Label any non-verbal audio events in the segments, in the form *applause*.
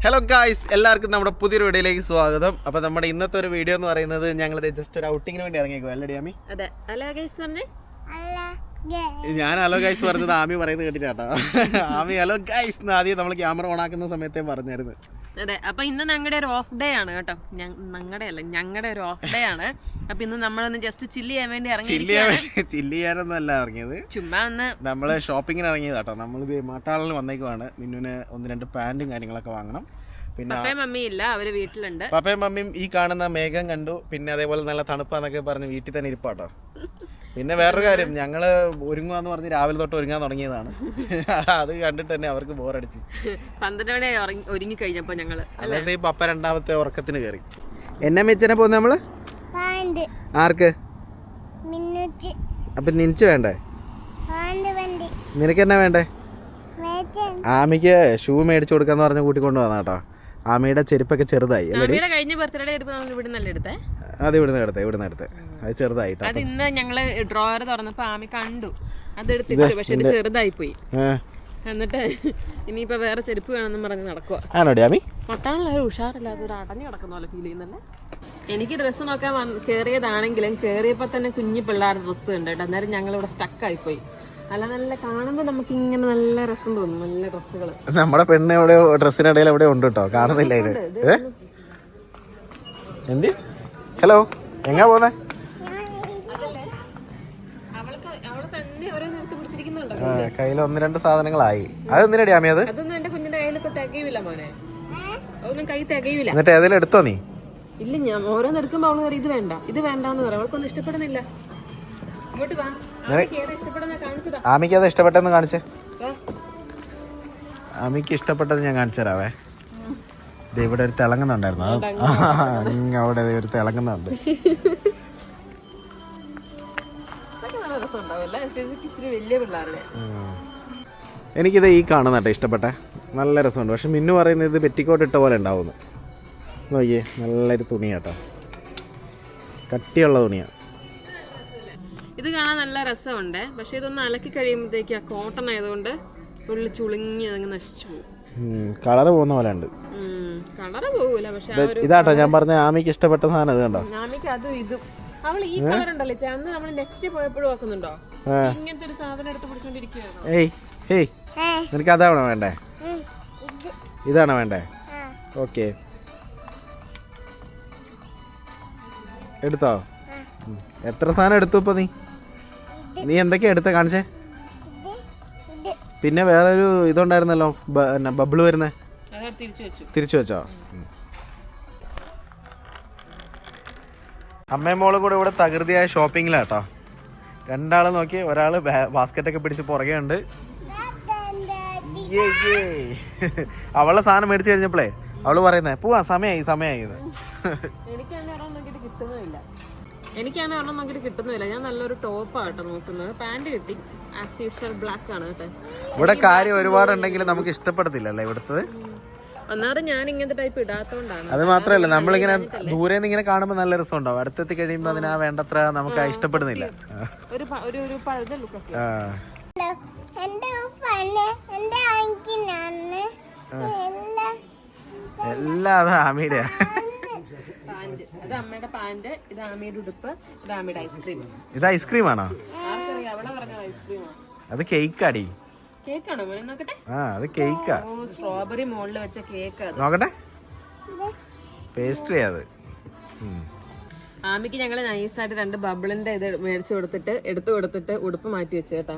Hello guys എല്ലാവർക്കും നമ്മുടെ പുതിയൊരു വീഡിയോയിലേക്ക് സ്വാഗതം. അപ്പൊ നമ്മുടെ ഇന്നത്തെ ഒരു വീഡിയോ എന്ന് പറയുന്നത് ഞങ്ങൾ ജസ്റ്റ് ഒരു ഔട്ടിങ്ങിന് വേണ്ടി ഇറങ്ങിയേക്കും അല്ലേ അമ്മി അതെ. അല്ല ഗൈസ് പറഞ്ഞേ ഞാൻ ഹലോ ഗൈസ് പറഞ്ഞത് ആമി പറയുന്നത് കേട്ടിട്ടാട്ടോ. Ami hello guys. ആദ്യം നമ്മൾ ക്യാമറ ഓൺ ആക്കുന്ന സമയത്തേ പറഞ്ഞായിരുന്നു. അതെ അപ്പൊ ഇന്ന് ഞങ്ങളുടെ ഒരു ഓഫ് ഡേ ആണ് കേട്ടോ. ഞങ്ങളുടെ അല്ല ഞങ്ങളുടെ ഒരു ഓഫ് ഡേ ആണ്. അപ്പൊ ഇന്ന് നമ്മളൊന്ന് ജസ്റ്റ് ചില്ല് ചെയ്യാൻ വേണ്ടി ഇറങ്ങി ചില്ല് ചെയ്യാനൊന്നും അല്ല ഇറങ്ങിയത്. ചുമ്മാ ഒന്ന് നമ്മൾ ഷോപ്പിങ്ങിന് ഇറങ്ങിയതാട്ടോ. നമ്മളിത് മട്ടാളിൽ വന്നേക്കുവാണ്. മിന്നുവിന് ഒന്ന് രണ്ട് പാന്റും കാര്യങ്ങളൊക്കെ വാങ്ങണം. പിന്നെ പപ്പയും മമ്മിയും ഇല്ല അവർ വീട്ടിലുണ്ട്. പപ്പയും മമ്മിയും ഈ കാണുന്ന മേഘം കണ്ടു. പിന്നെ അതേപോലെ നല്ല തണുപ്പാന്നൊക്കെ പറഞ്ഞ് വീട്ടിൽ തന്നെ ഇരിപ്പാട്ടോ. പിന്നെ വേറൊരു കാര്യം ഞങ്ങൾ ഒരുങ്ങുവാന്ന് പറഞ്ഞ് രാവിലെ തൊട്ട് ഒരുങ്ങാൻ തുടങ്ങിയതാണ്. അത് കണ്ടിട്ട് തന്നെ അവർക്ക് ബോറടിച്ച്. പന്ത്രണ്ട് മണി ഒരുങ്ങി കഴിഞ്ഞപ്പോൾ ഞങ്ങൾ അതായത് ഈ പപ്പ രണ്ടാമത്തെ ഉറക്കത്തിന് കയറി എന്നെ മെച്ചനെ പോകുന്ന നമ്മൾ? ആർക്ക്? മിന്നുച്ച്. അപ്പൊ നിനച്ച് വേണ്ടേ? നിനക്ക് എന്നാ വേണ്ടേ? ആമിക്ക് ഷൂ മേടിച്ചു കൊടുക്കാന്ന് പറഞ്ഞ് കൂട്ടിക്കൊണ്ടു വന്നാട്ടോ. ആമിയുടെ ചെരുപ്പൊക്കെ ചെറുതായി. കഴിഞ്ഞ ബർത്ത്ഡേ ചെരുപ്പ് നമ്മൾ ഇവിടെ നല്ല എടുത്തേ? അത് ഇവിടുന്ന് എടുത്തേ ഇവിടുന്ന് എടുത്തേ. അത് ചെറുതായിട്ട്. അത് ഇന്ന് ഞങ്ങൾ ഡ്രോയർ തുറന്നപ്പോ ആമി കണ്ടു. അത് എടുത്തിട്ടു പക്ഷെ ഇത് ചെറുതായി പോയി എന്നിട്ട് ഇനിയിപ്പോ വേറെ ചെരുപ്പ് വേണമെന്നും പറഞ്ഞ് നടക്കുക ആണോടി ആമി? പൊട്ടാനുള്ള ഒരു ഉഷാറില്ലാത്ത ഒരു അടഞ്ഞു കിടക്കുന്ന പോലെ ഫീൽ ചെയ്യുന്നല്ലേ എനിക്ക് ഡ്രസ്സ് നോക്കാൻ വന്ന് കയറിയതാണെങ്കിലും കയറിയപ്പോൾ തന്നെ കുഞ്ഞു പിള്ളേരുടെ ഡ്രസ്സ് ഉണ്ട് കേട്ടോ. അന്നേരം ഞങ്ങൾ ഇവിടെ സ്റ്റക്കായി പോയി അല്ല നല്ല കാണുമ്പോൾ നമുക്ക് ഇങ്ങനെ നല്ല രസം തോന്നും നല്ല ഡ്രസ്സുകൾ നമ്മുടെ പെണ്ണ് എവിടെയോ ഡ്രസ്സിനിടയിൽ എവിടെ ഉണ്ട് കേട്ടോ. കാണുന്നില്ല എന്ത്? ഹലോ എങ്ങാ പോന്നെ? കയ്യിൽ ഒന്ന് രണ്ട് സാധനങ്ങളായി. അത്? എന്തിനടി ആമി അത് എന്നിട്ട് ഏതെങ്കിലും എടുത്തോ നീ? ഇല്ല ഞാൻ ഓരോന്ന് എടുക്കുമ്പോ അവൾ പറയും ഇത് വേണ്ട ഇത് വേണ്ടെന്ന് പറയാം. അവൾക്കൊന്നും ഇഷ്ടപ്പെടുന്നില്ല. ആമിക്ക് അത് ഇഷ്ടപ്പെട്ടെന്ന് കാണിച്ചേ? ആമിക്ക് ഇഷ്ടപ്പെട്ടത് ഞാൻ കാണിച്ചു തരാവേ. ഇവിടെ ഒരു തിളങ്ങുന്നുണ്ടായിരുന്നു. അവിടെ ഒരു തിളങ്ങുന്നുണ്ട്. എനിക്കിത് ഈ കാണുന്ന കേട്ടോ ഇഷ്ടപ്പെട്ട. നല്ല രസമുണ്ട്. പക്ഷെ മിന്നു പറയുന്നത് ഇത് പെറ്റിക്കോട്ട് ഇട്ട പോലെ ഉണ്ടാവുന്നു. നോക്കിയേ നല്ലൊരു തുണിയാട്ടോ കട്ടിയുള്ള തുണിയാണ് ഇത് കാണാൻ നല്ല രസമുണ്ട്. പക്ഷെ ഇതൊന്ന് അലക്കി കഴിയുമ്പോഴത്തേക്ക് ആ കോട്ടൺ ആയതുകൊണ്ട് ഉള്ളിൽ ചുളുങ്ങി അതങ്ങ് നശിച്ചു പോകും. കളറ് പോകുന്ന പോലെ ഉണ്ട്. പോകൂല പക്ഷെ ഇതാട്ടോ ഞാൻ പറഞ്ഞ ആമിക്ക് ഇഷ്ടപ്പെട്ട സാധനം ഇത് കണ്ടോ? ആമിക്ക് അത് ഇതും. അവൾ ഈ കളർ ഉണ്ടല്ലേ അന്ന് നമ്മൾ നെക്സ്റ്റ് പോയപ്പോഴും ഇങ്ങനത്തെ ഒരു സാധനം എടുത്ത് ഏയ് നിനക്ക് അതാണോ വേണ്ടേ? ഇത് ഇതാണോ വേണ്ടേ? ഓക്കെ. എടുത്തോ? എത്ര സാധനം എടുത്തു ഇപ്പൊ നീ? നീ എന്തൊക്കെയാ എടുത്ത? കാണിച്ചേ. പിന്നെ വേറെ ഒരു ഇതുണ്ടായിരുന്നല്ലോ ബബിൾ വരുന്നേ? തിരിച്ചു വെച്ചു. അമ്മയും മോളും കൂടെ ഇവിടെ തകൃതിയായ ഷോപ്പിങ്ങിലാട്ടോ. രണ്ടാൾ നോക്കി ഒരാൾ ബാസ്ക്കറ്റ് ഒക്കെ പിടിച്ച് പുറകെ ഉണ്ട്. യേ, യേ. അവളെ സാധനം മേടിച്ചു കഴിഞ്ഞപ്പോഴേ അവൾ പറയുന്നേ പോവാ സമയായി സമയായി. ഇത് എനിക്കാണ് ഒരെണ്ണം നോക്കിയിട്ട് കിട്ടുന്നില്ല. ഞാൻ നല്ലൊരു ടോപ്പാണ് കേട്ടോ നോക്കുന്നത്. പാന്റ് കിട്ടി. ആസ് യൂഷ്വൽ ബ്ലാക്ക് ആണ് കേട്ടോ. ഇവിടെ കാര്യം ഒരുപാടുണ്ടെങ്കിലും നമുക്ക് ഇഷ്ടപ്പെടത്തില്ലല്ലേ ഇവിടുത്തെ ഒന്നാമത് ഞാൻ ഇങ്ങനത്തെ ടൈപ്പ് ഇടാത്തോണ്ടാണ്. അത് മാത്രമല്ല നമ്മളിങ്ങനെ ദൂരെ നിന്ന് ഇങ്ങനെ കാണുമ്പോൾ നല്ല രസം ഉണ്ടാവും അടുത്തെത്തി കഴിയുമ്പോൾ അതിനാ വേണ്ടത്ര നമുക്ക് ഇഷ്ടപ്പെടുന്നില്ല. ഒരു ഒരു ഒരു പഴുത ലുക്കൊക്കെ എല്ലാം അത് ആമിയുടെയാ പാന്റ്. ഇത് അമ്മയുടെ പാന്റ് ഇത് ആമിയുടെ ഉടുപ്പ് ഇത് ആമിയുടെ ഐസ്ക്രീം ഇത് ഐസ്ക്രീം ആണോ? അവളെ പറഞ്ഞ അത് കേക്കാടി കേക്കാണോ മോനെ നോക്കട്ടെ. ആ അത് കേക്കാ ഓ സ്ട്രോബെറി മുകളിൽ വെച്ച കേക്ക് അത്. നോക്കട്ടെ. പേസ്ട്രി അത്. ആമിക്ക് ഞങ്ങൾ നൈസായിട്ട് രണ്ട് ബബിളിന്റെ ഇത് മേടിച്ചു കൊടുത്തിട്ട് എടുത്തു കൊടുത്തിട്ട് ഉടുപ്പ് മാറ്റി വെച്ചു കേട്ടോ.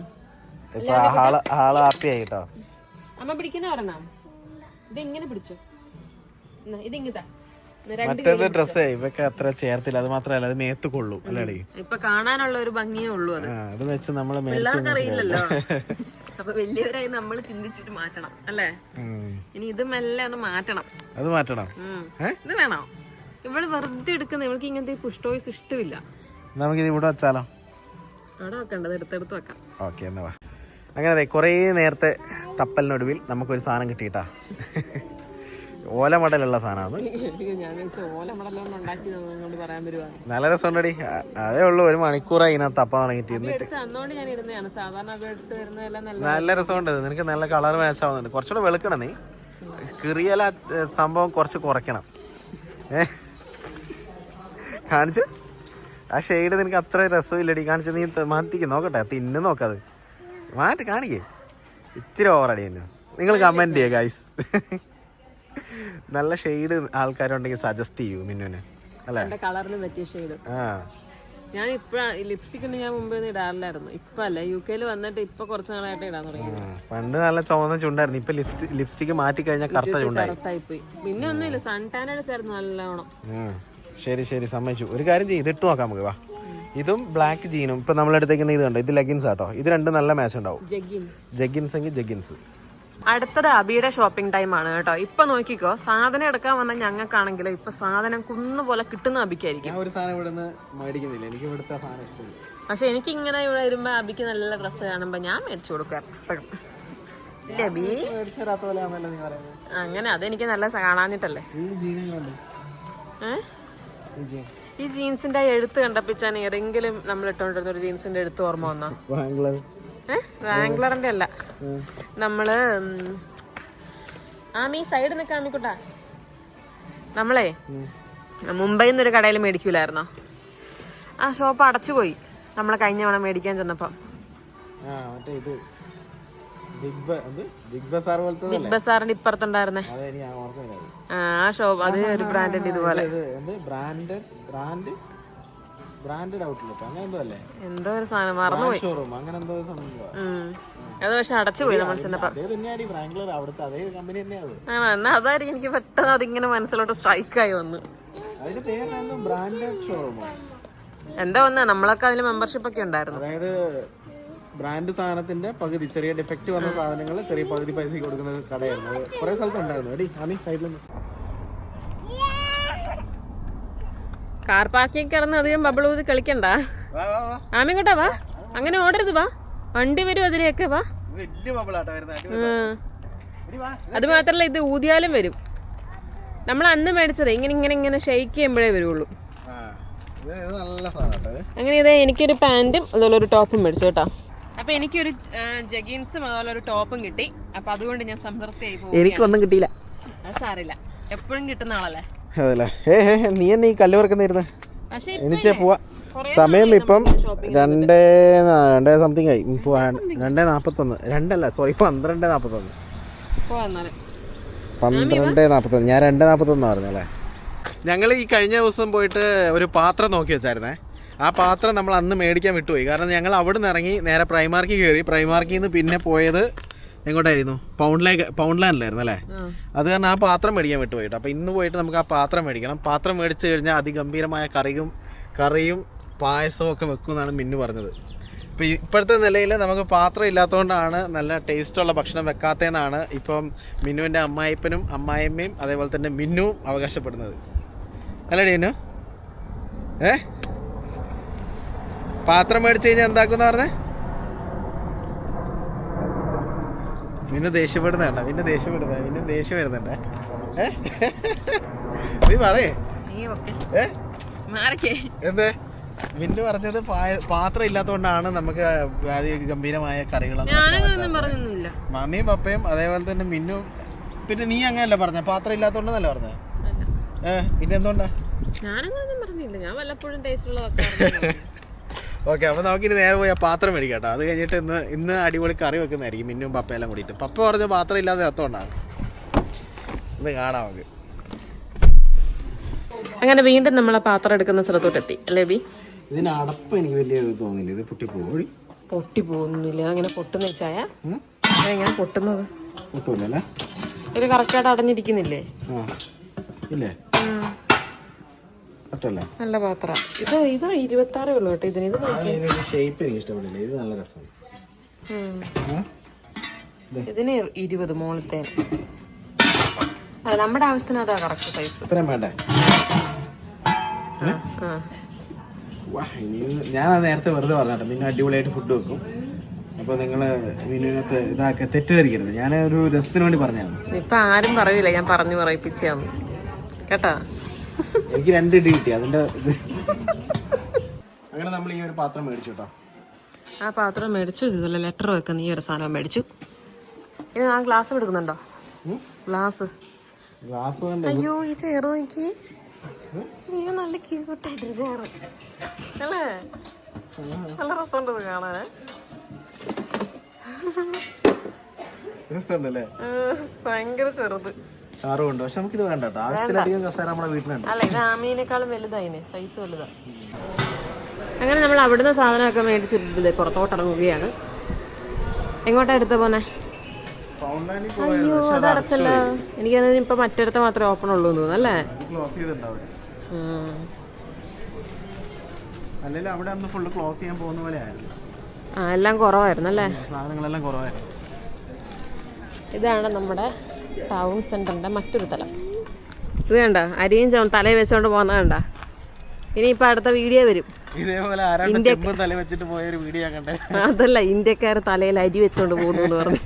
ഇപ്പൊ ആൾ ആൾ ഹാപ്പി ആയി കേട്ടോ. അമ്മ പിടിക്കുന്ന പറഞ്ഞാ ഇത് ഇങ്ങനെ പിടിച്ചോ. എന്നാ, ഇത് ഇങ്ങതാ രണ്ട് മറ്റേത് ഡ്രസ്സേ ഇവക്ക് അത്ര ചേർത്തില്ല. അത് മാത്രല്ല അത് മേത്ത് കൊള്ളു അല്ലേ ഇപ്പൊ കാണാനുള്ള ഒരു ഭംഗിയേ ഉള്ളൂ അത്. അത് വെച്ച് നമ്മൾ അറിയില്ലല്ലോ. *laughs* അപ്പൊ വലിയവരായി നമ്മൾ ചിന്തിച്ചിട്ട് മാറ്റണം അല്ലേ? ഇനി ഇത് മെല്ലെ ഒന്ന് മാറ്റണം. അത് മാറ്റണം? ഇത് വേണോ? ഇവൾ വെറുതെ എടുക്കുന്ന ഇവൾക്ക് ഇങ്ങനത്തെ പുഷ്ടോയ്സ് ഇഷ്ടമില്ല. നമുക്കിത് ഇവിടെ വെച്ചാലോ? അവിടെ വെക്കണ്ടത് എടുത്തെടുത്ത് വെക്കാം. ഓക്കെ എന്നാ അങ്ങനെ ദേ കുറേ നേരത്തെ തപ്പലിനൊടുവിൽ നമുക്കൊരു സാധനം കിട്ടിയിട്ടാ. ഓല മടലുള്ള സാധനമാണ്. നല്ല രസമുണ്ടടി. അതേ ഉള്ളു ഒരു മണിക്കൂറായി ഇതിനകത്ത് തപ്പാൻ തുടങ്ങിയിട്ട് ഇരുന്നിട്ട് നല്ല രസമുണ്ട് നിനക്ക് നല്ല കളർ മാച്ച് ആവുന്നുണ്ട്. കുറച്ചുകൂടെ വെളുക്കണം നീ. കിറിയല സംഭവം കുറച്ച് കുറയ്ക്കണം. ഏ? കാണിച്ച്. ആ ഷെയ്ഡ് നിനക്ക് അത്ര രസമില്ലടി. കാണിച്ച് നീ മാറ്റിക്ക്. നോക്കട്ടെ. തിന്നു നോക്കത്. മാറ്റി കാണിക്കേ. ഇത്തിരി ഓവറടി തന്നെ നിങ്ങൾ കമന്റ് ചെയ്യുക ഗൈസ് നല്ല ഷെയ്ഡ് ആൾക്കാരുണ്ടെങ്കിൽ സജസ്റ്റ് ചെയ്യൂ മിന്നുവിന് അല്ലേ? കളറിന് പറ്റിയ ഷെയ്ഡ്. ആ. ഞാൻ ഇപ്പഴാ ലിപ്സ്റ്റിക് ഒന്നും ഞാൻ മുമ്പേ ഇടാറില്ലായിരുന്നു. ഇപ്പൊ അല്ല യു കെയിൽ വന്നിട്ട് ഇപ്പൊ കുറച്ച് നാളായിട്ട് ഇടാൻ തുടങ്ങി. പണ്ട് നല്ല ചുവന്ന ചുണ്ടായിരുന്നു. ഇപ്പൊ ലിപ്സ്റ്റിക് മാറ്റി കഴിഞ്ഞാൽ കറുത്ത ചുണ്ടായി. പോയി പിന്നെ ഒന്നുമില്ല സൺ ടാൻ അടിച്ചായിരുന്നു നല്ലോണം. ശരി ശരി സമ്മതിച്ചു. ഒരു കാര്യം ചെയ്ത് ഇട്ട് നോക്കാം നമുക്ക് വാ. ഇതും ബ്ലാക്ക് ജീനും ഇപ്പൊ നമ്മൾ എടുത്തേക്കുന്ന ഇത് കണ്ടോ? ഇത് ലെഗിൻസ് ആട്ടോ ഇത് രണ്ടും നല്ല മാച്ച് ഉണ്ടാവും. ജഗിൻ ജഗിൻസ് എങ്കിൽ ജഗിൻസ് അടുത്തത് അബിയുടെ ഷോപ്പിംഗ് ടൈം ആണ് കേട്ടോ. ഇപ്പൊ നോക്കിക്കോ സാധനം എടുക്കാൻ വന്ന ഞങ്ങൾക്കാണെങ്കിൽ ഇപ്പൊ സാധനം കുന്നുപോലെ കിട്ടുന്ന അബിക്കായിരിക്കും. ഒരു സാധനം ഇവിടെ നിന്ന് മേടിക്കുന്നില്ല. എനിക്ക് ഇവിടുത്തെ സാധനം ഇഷ്ടമില്ല. പക്ഷെ എനിക്ക് ഇങ്ങനെ ഇവിടെ വരുമ്പോ അബിക്ക് നല്ല ഡ്രസ്സ് കാണുമ്പോ ഞാൻ മേടിച്ചു കൊടുക്കും എപ്പോഴും. അങ്ങനെ അതെനിക്ക് നല്ല കാണാഞ്ഞിട്ടല്ലേ? ഈ ജീൻസിന്റെ എഴുത്ത് കണ്ടപ്പിച്ചാണ് ഏതെങ്കിലും നമ്മൾ ഇട്ടോണ്ടിരുന്ന ഒരു ജീൻസിന്റെ എഴുത്ത് ഓർമ്മ വന്നോ? റാംഗ്ലറിന്റെ അല്ല. നമ്മൾ ആമി സൈഡ് നിൽക്കാൻ ആമിക്കുട്ടാ നമ്മളെ മുംബൈയിൽ നിന്നൊരു കടയിൽ മേടിക്കൂലായിരുന്നോ? ആ ഷോപ്പ് അടച്ചുപോയി. നമ്മളെ കഴിഞ്ഞ തവണ മേടിക്കാൻ ചെന്നപ്പം. ബിഗ് ബസാറിന്റെ ഇപ്പുറത്തുണ്ടായിരുന്നേ. ആ ഷോപ്പ് അത് ഒരു ബ്രാൻഡിന്റെ ഇതുപോലെ. ബ്രാൻഡ് ബ്രാൻഡ് ബ്രാൻഡഡ് ഔട്ട്ലെറ്റ് അങ്ങനെ എന്തോ അല്ലേ? എന്തോ ഒരു സാധനം മറന്നുപോയി. ഷോറൂം അങ്ങനെ എന്തോ സംഭവം ഉം. അത് പക്ഷെ അടച്ചുപോയി നമ്മൾ ചെന്നപ്പം. അതേ തന്നെയാണ് ഈ ബ്രാംഗ്ലർ അവിടുത്തെ അതേ കമ്പനി തന്നെയാണ് അത്. ആ എന്നാ അതായിരിക്കും എനിക്ക് പെട്ടെന്ന് അതിങ്ങനെ മനസ്സിലോട്ട് സ്ട്രൈക്കായി വന്നു. അതിന്റെ ബ്രാൻഡഡ് എന്താ? നമ്മളൊക്കെ അതിൽ മെമ്പർഷിപ്പ് ഒക്കെ ഉണ്ടായിരുന്നു. അതായത് ബ്രാൻഡ് സാധനത്തിന്റെ പകുതി ചെറിയ ഡിഫക്റ്റ് വന്ന സാധനങ്ങൾ ചെറിയ പകുതി പൈസ കൊടുക്കുന്ന കടയായിരുന്നു. കുറെ സ്ഥലത്ത് ഉണ്ടായിരുന്നു. എടി ആമി സൈഡിൽ കാർ പാർക്കിംഗ് കിടന്ന് അധികം ബബിൾ ഊതി കളിക്കണ്ട. ആമിങ്ങോട്ടാ വാ അങ്ങനെ ഓടരുത് വാ. വണ്ടി വരും അതിലെയൊക്കെ വാ. അത് മാത്രല്ല ഇത് ഊതിയാലും വരും. നമ്മൾ അന്ന് മേടിച്ചത് ഇങ്ങനെ ഇങ്ങനെ ഇങ്ങനെ ഷെയ്ക്ക് ചെയ്യുമ്പോഴേ വരുള്ളൂ. അങ്ങനെ ഇതേ എനിക്കൊരു പാന്റും അതുപോലെ ഒരു ടോപ്പും മേടിച്ചു കേട്ടോ. അപ്പൊ എനിക്കൊരു ജഗീൻസും അതുപോലെ ഒരു ടോപ്പും കിട്ടി. അപ്പൊ അതുകൊണ്ട് ഞാൻ സംതൃപ്തിയായി പോകും എനിക്കൊന്നും കിട്ടിയില്ല. അത് സാറില്ല എപ്പോഴും കിട്ടുന്ന ആളല്ലേ? അതല്ലേ? ഏ ഹേ ഹേ, നീ എന്നെ ഈ കല്ല് പറക്കുന്നിരുന്ന് പക്ഷെ എനിച്ചേ പോവാ. സമയം ഇപ്പം രണ്ടേ രണ്ടേ സംതിങ് ആയി. രണ്ടേ നാപ്പത്തൊന്ന്. രണ്ടല്ല സോറി പന്ത്രണ്ട് എന്നാൽ. പന്ത്രണ്ട് നാപ്പത്തൊന്ന്. ഞാൻ രണ്ട് നാപ്പത്തൊന്ന് പറഞ്ഞല്ലേ ഞങ്ങൾ ഈ കഴിഞ്ഞ ദിവസം പോയിട്ട് ഒരു പാത്രം നോക്കി വെച്ചായിരുന്നേ. ആ പാത്രം നമ്മൾ അന്ന് മേടിക്കാൻ വിട്ടുപോയി. കാരണം ഞങ്ങൾ അവിടെ നിന്ന് ഇറങ്ങി നേരെ പ്രൈമാർക്കിൽ കയറി. പ്രൈമാർക്കിൽ നിന്ന് പിന്നെ പോയത് എങ്ങോട്ടായിരുന്നു? പൗണ്ട്ലേക്ക് പൗണ്ട്ലാൻഡിലായിരുന്നു അല്ലേ? അത് കാരണം ആ പാത്രം മേടിക്കാൻ വിട്ടു പോയിട്ട്. അപ്പോൾ ഇന്ന് പോയിട്ട് നമുക്ക് ആ പാത്രം മേടിക്കണം. പാത്രം മേടിച്ച് കഴിഞ്ഞാൽ അതിഗംഭീരമായ കറിയും കറിയും പായസവും ഒക്കെ വെക്കുമെന്നാണ് മിന്നു പറഞ്ഞത്. ഇപ്പോൾ ഇപ്പോഴത്തെ നിലയിൽ നമുക്ക് പാത്രം ഇല്ലാത്തതുകൊണ്ടാണ് നല്ല ടേസ്റ്റുള്ള ഭക്ഷണം വെക്കാത്തതെന്നാണ് ഇപ്പം മിന്നുവിന്റെ അമ്മായിപ്പനും അമ്മായിമ്മയും അതേപോലെ തന്നെ മിന്നുവും അവകാശപ്പെടുന്നത്. അല്ലേ മിന്നു ഏ? പാത്രം മേടിച്ച് കഴിഞ്ഞാൽ എന്താക്കുമെന്ന് പറഞ്ഞേ? മിന്നു ദേഷ്യപ്പെടുന്നേണ്ട പിന്നെ ദേഷ്യപ്പെടുന്ന പിന്നെ ദേഷ്യം വരുന്നുണ്ട്. നീ പറയേ. എന്ത്? മിന്നു പറഞ്ഞത് പാത്രം ഇല്ലാത്തതുകൊണ്ടാണ് നമുക്ക് ഗംഭീരമായ കറികളൊന്നും മമ്മിയും പപ്പയും അതേപോലെ തന്നെ മിന്നു പിന്നെ നീ അങ്ങനല്ല പറഞ്ഞ പാത്രം ഇല്ലാത്തതുകൊണ്ടെന്നല്ല പറഞ്ഞ? ഏഹ് പിന്നെ എന്തുകൊണ്ടാ ഞാനങ്ങനൊന്നും പറഞ്ഞില്ല. ഞാൻ വല്ലപ്പോഴും ടേസ്റ്റ് ഉള്ളതൊക്കെ ഓക്കെ അപ്പോൾ നമുക്കിനി നേരെ പോയി ആ പാത്രം മേടിക്കാം കേട്ടോ അത് കഴിഞ്ഞിട്ട് ഇന്ന് ഇന്ന് അടിപൊളി കറി വെക്കുന്നതായിരിക്കും മിന്നും പപ്പയെല്ലാം കൂടിയിട്ട്. പപ്പ പറഞ്ഞ പാത്രം ഇല്ലാതെ അത്തോണ്ടാണ് ഇന്ന് കാണാം നമുക്ക്. അങ്ങനെ വീണ്ടും നമ്മൾ ആ പാത്രം എടുക്കുന്ന സ്ഥലത്തോട്ട് എത്തി. അല്ലേ ബി? ഇതിന് അടപ്പ് എനിക്ക് വലിയ തോന്നില്ല ഇത് പൊട്ടി പോയി പൊട്ടി പോകുന്നില്ല. അങ്ങനെ പൊട്ടുന്ന വെച്ചായ? എങ്ങനെ പൊട്ടുന്നത്? പൊട്ടൂലല്ലേ ഇത് കറക്റ്റായിട്ട് അടഞ്ഞിരിക്കുന്നില്ലേ? ഇല്ലേ? പറ്റല്ലേ നല്ല പാത്ര. ഇത് ഇത് ഇരുപത്തി ആറേ ഉള്ളൂ കേട്ടോ ഇതിന്. ഇത് ഷേപ്പ് എനിക്ക് ഇഷ്ടപ്പെടില്ല. ഇത് നല്ല രസമാണ്. ഇതിന് ഇരുപത് അല്ല നമ്മുടെ ആവശ്യത്തിന് അതാ കറക്റ്റ് സൈസ് ഇത്രയും വേണ്ടേ? ഞാൻ അത് നേരത്തെ വെറുതെ പറഞ്ഞാട്ടെ പിന്നെ അടിപൊളിയായിട്ട് ഫുഡ് വെക്കും. അപ്പൊ നിങ്ങൾ മീനിനകത്ത് ഇതാക്കി തെറ്റിദ്ധരിക്കരുത്. ഞാൻ ഒരു രസത്തിന് വേണ്ടി പറഞ്ഞതാണ്. ഇപ്പൊ ആരും പറയില്ല ഞാൻ പറഞ്ഞു പറയിപ്പിച്ചാന്ന് കേട്ടാ? എനിക്ക് രണ്ട് ഇടി കിട്ടി അതിന്റെ *laughs* അങ്ങനെ നമ്മൾ ഈ ഒരു പാത്രം മേടിച്ചു കേട്ടോ. ആ പാത്രം മേടിച്ചു ഇതുപോലെ ലെറ്റർ വെക്കുന്ന ഈ ഒരു സാധനം മേടിച്ചു. ഇത് ആ ഗ്ലാസ് എടുക്കുന്നുണ്ടോ? ഗ്ലാസ് ഗ്ലാസ് വേണ്ട? അയ്യോ ഈ ചെയർ നോക്കി. നീ നല്ല ക്യൂട്ടായിട്ട് ചെയർ അല്ലേ? നല്ല രസമുണ്ട് ഇത് കാണാൻ. രസമുണ്ടല്ലേ? ഭയങ്കര ചെറുത്. കാറും ഉണ്ട് പക്ഷെ ഇത് വേണ്ട കേട്ടോ. ആവശ്യത്തിലധികം കസേര നമ്മുടെ വീട്ടിലുണ്ട്. അല്ല ഇത് ആമീനേക്കാളും വലുതായിന് സൈസ് വലുതാ. അങ്ങനെ നമ്മൾ അവിടുന്ന് സാധനമൊക്കെ മേടിച്ചിട്ട് പുറത്തോട്ട് ഇറങ്ങുകയാണ്. എങ്ങോട്ടാ എടുത്ത പോന്നെ? അയ്യോ അത് അടച്ചല്ലോ എനിക്കത് ഇപ്പൊ മറ്റടുത്ത് മാത്രമേ ഓപ്പൺ ഉള്ളൂ തോന്നുന്നു അല്ലേ? ക്ലോസ് ചെയ്തിട്ടുണ്ടാവും ഉം. അല്ലെങ്കിൽ അവിടെ അന്ന് ഫുള്ള് ക്ലോസ് ചെയ്യാൻ പോകുന്ന പോലെ ആയിരുന്നു ആ എല്ലാം കുറവായിരുന്നു അല്ലേ? സാധനങ്ങളെല്ലാം കുറവായിരുന്നു. ഇതാണ് നമ്മുടെ ടൗൺ സെന്ററിന്റെ മറ്റൊരു തലം. ഇത് കണ്ട? അരിയും ചോ തലയിൽ വെച്ചോണ്ട് പോകുന്നത് കണ്ട? ഇനിയിപ്പോൾ അടുത്ത വീഡിയോ വരും. ഇതേപോലെ തല വെച്ചിട്ട് പോയ ഒരു വീഡിയോ കണ്ടേ. അതല്ല ഇന്ത്യക്കാർ തലയിൽ അരി വെച്ചോണ്ട് പോകുന്നു എന്ന് പറഞ്ഞു.